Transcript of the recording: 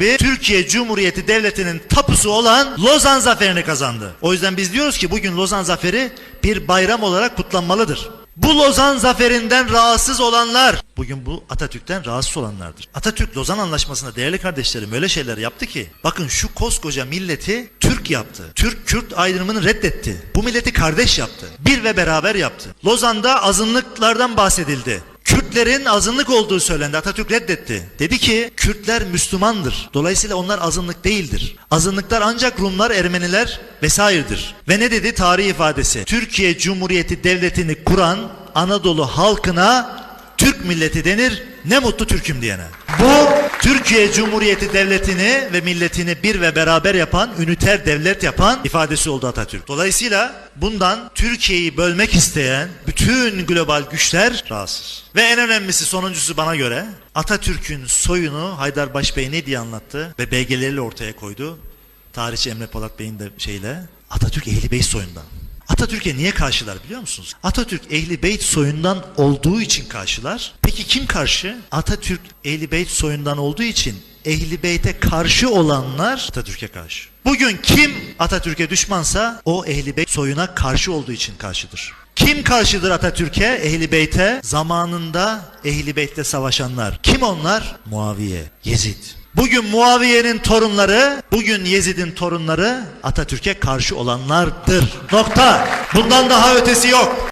ve Türkiye Cumhuriyeti Devleti'nin tapusu olan Lozan Zaferi'ni kazandı. O yüzden biz diyoruz ki bugün Lozan Zaferi bir bayram olarak kutlanmalıdır. Bu Lozan Zaferi'nden rahatsız olanlar, bugün bu Atatürk'ten rahatsız olanlardır. Atatürk Lozan Anlaşması'nda değerli kardeşlerim öyle şeyler yaptı ki, bakın şu koskoca milleti Türk yaptı. Türk-Kürt ayrımını reddetti. Bu milleti kardeş yaptı. Bir ve beraber yaptı. Lozan'da azınlıklardan bahsedildi. Kürtlerin azınlık olduğu söylendi. Atatürk reddetti. Dedi ki Kürtler Müslümandır. Dolayısıyla onlar azınlık değildir. Azınlıklar ancak Rumlar, Ermeniler vesairedir. Ve ne dedi? Tarih ifadesi. Türkiye Cumhuriyeti Devleti'ni kuran Anadolu halkına Türk milleti denir. Ne mutlu Türk'üm diyene. Bu Türkiye Cumhuriyeti Devleti'ni ve milletini bir ve beraber yapan, üniter devlet yapan ifadesi oldu Atatürk. Dolayısıyla bundan Türkiye'yi bölmek isteyen bütün global güçler rahatsız. Ve en önemlisi sonuncusu bana göre Atatürk'ün soyunu Haydar Başbey ne diye anlattı ve belgeleriyle ortaya koydu. Tarihçi Emre Polat Bey'in de şeyle Atatürk Ehli Beyt soyundan. Atatürk'e niye karşılar biliyor musunuz? Atatürk Ehli Beyt soyundan olduğu için karşılar. Peki kim karşı? Atatürk Ehli Beyt soyundan olduğu için Ehli Beyt'e karşı olanlar Atatürk'e karşı. Bugün kim Atatürk'e düşmansa o Ehli Beyt soyuna karşı olduğu için karşıdır. Kim karşıdır Atatürk'e, Ehli Beyt'e? Zamanında Ehli Beyt'te savaşanlar. Kim onlar? Muaviye, Yezid. Bugün Muaviye'nin torunları, bugün Yezid'in torunları Atatürk'e karşı olanlardır. Nokta. Bundan daha ötesi yok.